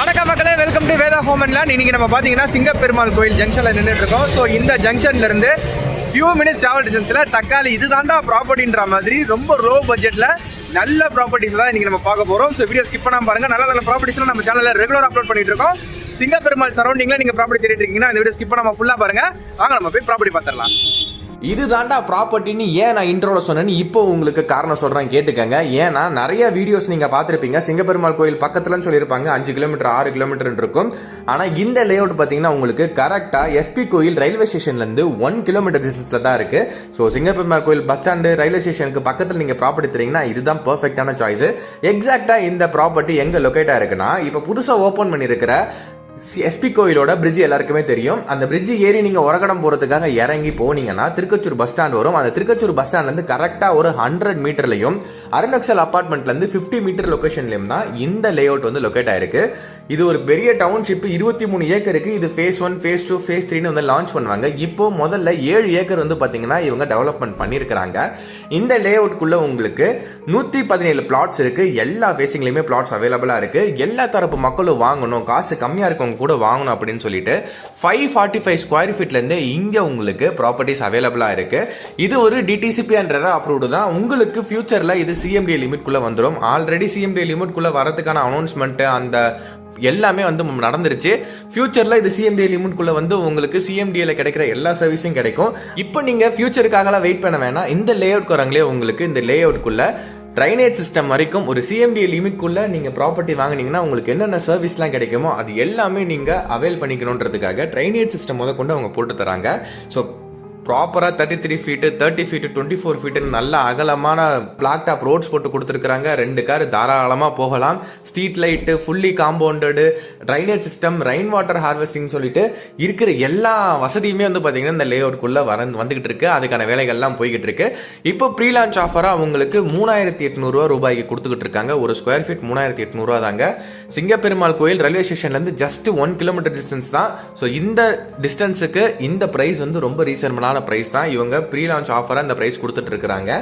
வணக்கம் மக்களே welcome to Veda home and land இன்றைக்கி நம்ம பார்த்தீங்கன்னா சிங்கப்பெருமாள் கோயில் ஜங்ஷனில் நின்றுட்டு இருக்கோம். ஸோ இந்த ஜங்ஷன்லேருந்து ஃபியூ மினிட்ஸ் ட்ராவல் டிஸ்டன்ஸில் தக்காளி இது தாண்டா ப்ராப்பர்ட்டின்ற மாதிரி ரொம்ப லோ பட்ஜெட்டில் நல்ல ப்ராப்பர்ட்டிஸ் தான் இன்றைக்கி நம்ம பார்க்க போகிறோம் ஸோ வீடியோ ஸ்கிப் பண்ணாமல் பாருங்கள் நல்ல நல்ல ப்ராப்பர்ட்டிஸ்லாம் நம்ம சேனலில் ரெகுலர் அப்லோட் பண்ணிட்டு இருக்கோம். சிங்கப்பெருமாள் சரௌண்டிங்கில் நீங்கள் ப்ராப்பர்ட்டி தேடிட்டு இருக்கீங்கன்னா இந்த வீடியோ ஸ்கிப் பண்ணாமல் ஃபுல்லாக பாருங்கள் வாங்க நம்ம போய் ப்ராப்பர்ட்டி பார்த்துடலாம். இதுதான்டா ப்ராப்பர்ட்டின்னு ஏன் நான் இன்ட்ரோவில் சொன்னேன்னு இப்போ உங்களுக்கு காரணம் சொல்கிறேன் கேட்டுக்கங்க. ஏன்னா நிறைய வீடியோஸ் நீங்கள் பார்த்துருப்பீங்க. சிங்கப்பெருமாள் கோயில் பக்கத்துலன்னு சொல்லியிருப்பாங்க. அஞ்சு கிலோமீட்டர் ஆறு கிலோமீட்டர் இருக்கும். ஆனால் இந்த லே அவுட் பார்த்தீங்கன்னா உங்களுக்கு கரெக்டாக எஸ்பி கோயில் ரயில்வே ஸ்டேஷன்லேருந்து ஒன் கிலோமீட்டர் டிஸ்டன்ஸில் தான் இருக்குது ஸோ சிங்கப்பெருமாள் கோயில் பஸ் ஸ்டாண்டு ரயில்வே ஸ்டேஷனுக்கு பக்கத்தில் நீங்கள் ப்ராப்பர்ட்டி தரீங்கன்னா இதுதான் பர்ஃபெக்டான சாய்ஸ் எக்ஸாக்டாக இந்த ப்ராப்பர்ட்டி எங்கே லொக்கேட்டாக இருக்குன்னா இப்போ புதுசாக ஓப்பன் பண்ணியிருக்கிற எஸ்பி கோயிலோட பிரிட்ஜ் எல்லாருக்குமே தெரியும். அந்த பிரிட்ஜ் ஏறி நீங்கள் உரகடம் போகிறதுக்காக இறங்கி போனீங்கன்னா திருக்கச்சூர் பஸ் ஸ்டாண்ட் வரும். அந்த திருக்கச்சூர் பஸ் ஸ்டாண்ட்லேருந்து கரெக்டாக ஒரு ஹண்ட்ரட் மீட்டர்லையும் அருணக்சல் அப்பார்ட்மெண்ட்லேருந்து ஃபிஃப்டி மீட்டர் லொக்கேஷன்லேயும் தான் இந்த லேஅவுட் வந்து லொக்கேட் ஆயிருக்கு. இது ஒரு பெரிய டவுன்ஷிப் இருபத்தி மூணு ஏக்கருக்கு இது phase one phase two phase த்ரீன்னு வந்து லான்ச் பண்ணுவாங்க. இப்போ முதல்ல ஏழு ஏக்கர் வந்து பார்த்தீங்கன்னா இவங்க டெவலப்மெண்ட் பண்ணியிருக்கிறாங்க இந்த லேஅவுட்குள்ள உங்களுக்கு நூற்றி பதினேழு பிளாட்ஸ் இருக்குது எல்லா ஃபேஸிங்லேயுமே பிளாட்ஸ் அவைலபிளாக இருக்குது எல்லா தரப்பு மக்களும் வாங்கணும். காசு கம்மியாக இருக்கவங்க கூட வாங்கணும் அப்படின்னு சொல்லிட்டு ஃபைவ் ஃபார்ட்டி ஃபைவ் ஸ்கொயர் ஃபீட்லேருந்து இங்கே உங்களுக்கு ப்ராப்பர்ட்டிஸ் அவைலபிளாக இருக்குது இது ஒரு டிடிசிபி அண்ட் அப்ரூவ்டு தான். உங்களுக்கு ஃபியூச்சரில் இது சிஎம்டி லிமிட்குள்ளே வந்துடும் ஆல்ரெடி சிஎம்டி லிமிட்குள்ளே வரதுக்கான அனௌன்ஸ்மெண்ட்டு அந்த எல்லாமே வந்து நடந்துருச்சு. ஃபியூச்சரில் இது சிஎம்டி லிமிட்குள்ளே வந்து உங்களுக்கு சிஎம்டியில் கிடைக்கிற எல்லா சர்வீஸும் கிடைக்கும். இப்போ நீங்கள் ஃபியூச்சருக்காகலாம் வெயிட் பண்ண வேணாம். இந்த லே அவுட் வரங்களே உங்களுக்கு இந்த லே அவுட்குள்ளே ட்ரைனேஜ் சிஸ்டம் வரைக்கும் ஒரு சிஎம்டி லிமிட்குள்ளே நீங்கள் ப்ராப்பர்ட்டி வாங்குனீங்கன்னா உங்களுக்கு என்னென்ன சர்வீஸ்லாம் கிடைக்குமோ அது எல்லாமே நீங்கள் அவைல் பண்ணிக்கணுன்றதுக்காக ட்ரைனேஜ் சிஸ்டம் முத கொண்டு அவங்க போட்டு தராங்க. ஸோ ப்ராப்பராக thirty three feet thirty feet twenty four ஃபீட்டுன்னு நல்ல அகலமான பிளாக் டாப் ரோட்ஸ் போட்டு கொடுத்துருக்குறாங்க. ரெண்டு கார் தாராளமாக போகலாம். Street light fully compounded drainage system rain water harvesting சொல்லிட்டு இருக்கிற எல்லா வசதியுமே வந்து பார்த்தீங்கன்னா இந்த லே அவுட்குள்ளே வர வந்துகிட்டு இருக்கு. அதுக்கான வேலைகள்லாம் போய்கிட்டு இருக்கு. இப்போ ப்ரீ லான்ச் ஆஃபராக அவங்களுக்கு மூணாயிரத்தி எட்நூறுவா ரூபாய்க்கு கொடுத்துக்கிட்டு இருக்காங்க. ஒரு ஸ்கொயர் ஃபீட் மூணாயிரத்தி எட்நூறுவா தாங்க. சிங்கப்பெருமாள் கோயில் ரயில்வே ஸ்டேஷன்லேருந்து ஜஸ்ட் ஒன் கிலோமீட்டர் டிஸ்டன்ஸ் தான். ஸோ இந்த டிஸ்டன்ஸுக்கு இந்த ப்ரைஸ் வந்து ரொம்ப ரீசனபிளான ப்ரைஸ் தான் இவங்க ப்ரீ லான்ச் ஆஃபராக இந்த ப்ரைஸ் கொடுத்துட்டு இருக்கிறாங்க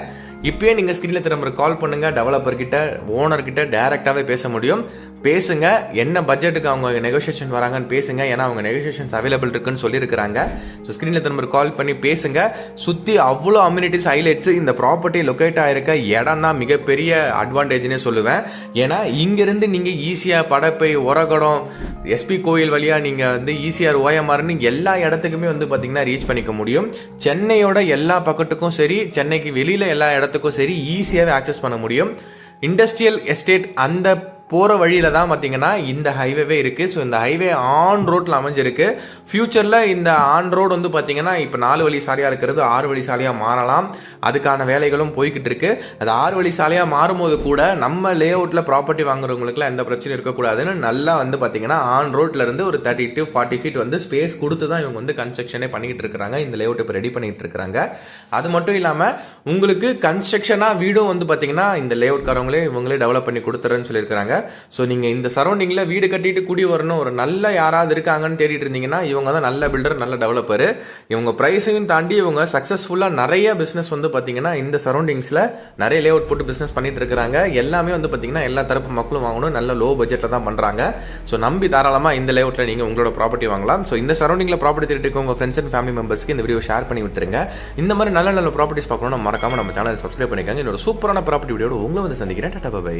இப்பயே நீங்கள் ஸ்க்ரீனில் திரும்ப கால் பண்ணுங்கள் டெவலப்பர்கிட்ட ஓனர்கிட்ட டேரெக்டாகவே பேச முடியும். பேசுங்க என்ன பட்ஜெட்டுக்கு அவங்க நெகோசியேஷன் வராங்கன்னு பேசுங்க. ஏன்னா அவங்க நெகோசியேஷன்ஸ் அவைலபிள் இருக்குன்னு சொல்லியிருக்கிறாங்க ஸோ ஸ்க்ரீனில் திரும்ப கால் பண்ணி பேசுங்க. சுற்றி அவ்வளோ அம்யூனிட்டிஸ் ஹைலைட்ஸ் இந்த ப்ராப்பர்ட்டி லொக்கேட் ஆகிருக்க இடம் தான் மிகப்பெரிய அட்வான்டேஜ்னே சொல்லுவேன். ஏன்னா இங்கேருந்து நீங்கள் ஈஸியாக படப்பை உரகடம் எஸ்பி கோயில் வழியாக நீங்கள் வந்து ஈசிஆர் ஓஎம்ஆர்னு எல்லா இடத்துக்குமே வந்து பார்த்தீங்கன்னா ரீச் பண்ணிக்க முடியும். சென்னையோட எல்லா பக்கத்துக்கும் சரி சென்னைக்கு வெளியில் எல்லா இடத்துக்கும் சரி ஈஸியாகவே ஆக்சஸ் பண்ண முடியும். இண்டஸ்ட்ரியல் எஸ்டேட் அந்த போகிற வழியில் தான் பார்த்தீங்கன்னா இந்த ஹைவேவே இருக்குது ஸோ இந்த ஹைவே ஆன் ரோட்டில் அமைஞ்சிருக்கு. ஃப்யூச்சரில் இந்த ஆன் ரோடு வந்து பார்த்தீங்கன்னா இப்போ நாலு வழி சாலையாக இருக்கிறது ஆறு வழி சாலையாக மாறலாம். அதுக்கான வேலைகளும் போய்கிட்டு இருக்கு. அது ஆறு வழி சாலையாக மாறும்போது கூட நம்ம லே அவுட்டில் ப்ராப்பர்ட்டி வாங்குறவங்களுக்குலாம் எந்த பிரச்சனையும் இருக்கக்கூடாதுன்னு நல்லா வந்து பார்த்தீங்கன்னா ஆன் ரோட்லேருந்து ஒரு தேர்ட்டி டு ஃபார்ட்டி ஃபீட் வந்து ஸ்பேஸ் கொடுத்து தான் இவங்க வந்து கன்ஸ்ட்ரக்ஷனே பண்ணிக்கிட்டு இருக்கிறாங்க. இந்த லே அவுட் இப்போ ரெடி பண்ணிட்டு இருக்கிறாங்க. அது மட்டும் இல்லாமல் உங்களுக்கு கன்ஸ்ட்ரக்ஷனாக வீடும் வந்து பார்த்தீங்கன்னா இந்த லே அவுட்காரவங்களே இவங்களே டெவலப் பண்ணி கொடுத்துறேன்னு சொல்லியிருக்காங்க ஸோ நீங்கள் இந்த சரௌண்டிங்கில் வீடு கட்டிட்டு குடி வரணும். ஒரு நல்ல யாராவது இருக்காங்கன்னு தேடிட்டு இருந்தீங்கன்னா இவங்க தான் நல்ல பில்டர் நல்ல டெவலப்பர் இவங்க ப்ரைஸையும் தாண்டி இவங்க சக்ஸஸ்ஃபுல்லாக நிறைய பிஸ்னஸ் வந்து பார்த்தீங்கன்னா இந்த சரௌண்டிங்ஸில் நிறைய லே அவுட் போட்டு பிஸ்னஸ் பண்ணிட்டு இருக்கிறாங்க. எல்லாமே வந்து பார்த்தீங்கன்னா எல்லா தரப்பு மக்களும் வாங்கணும். நல்ல லோ பட்ஜெட்டில் தான் பண்ணுறாங்க ஸோ நம்பி தாராளமாக இந்த லே அவுட்டில் நீங்கள் உங்களோட ப்ராப்பர்ட்டி வாங்கலாம். ஸோ இந்த சரௌண்டிங்கில் ப்ராப்பர்ட்டி தேடிட்டு உங்கள் ஃப்ரெண்ட்ஸ் அண்ட் ஃபேமிலி மெம்பர்ஸ்க்கு இந்த வீடியோ ஷேர் பண்ணி விட்டுருங்க. இந்த மாதிரி நல்ல நல்ல ப்ராப்பர்ட்டிஸ் பார்க்கணும் மறக்காம நம்ம சேனலை சப்ஸ்கிரைப் பண்ணிக்காங்க. இன்னொரு சூப்பரான ப்ராப்பர்ட்டி வீடியோட உங்களை வந்து சந்திக்கிறேன். Tata bye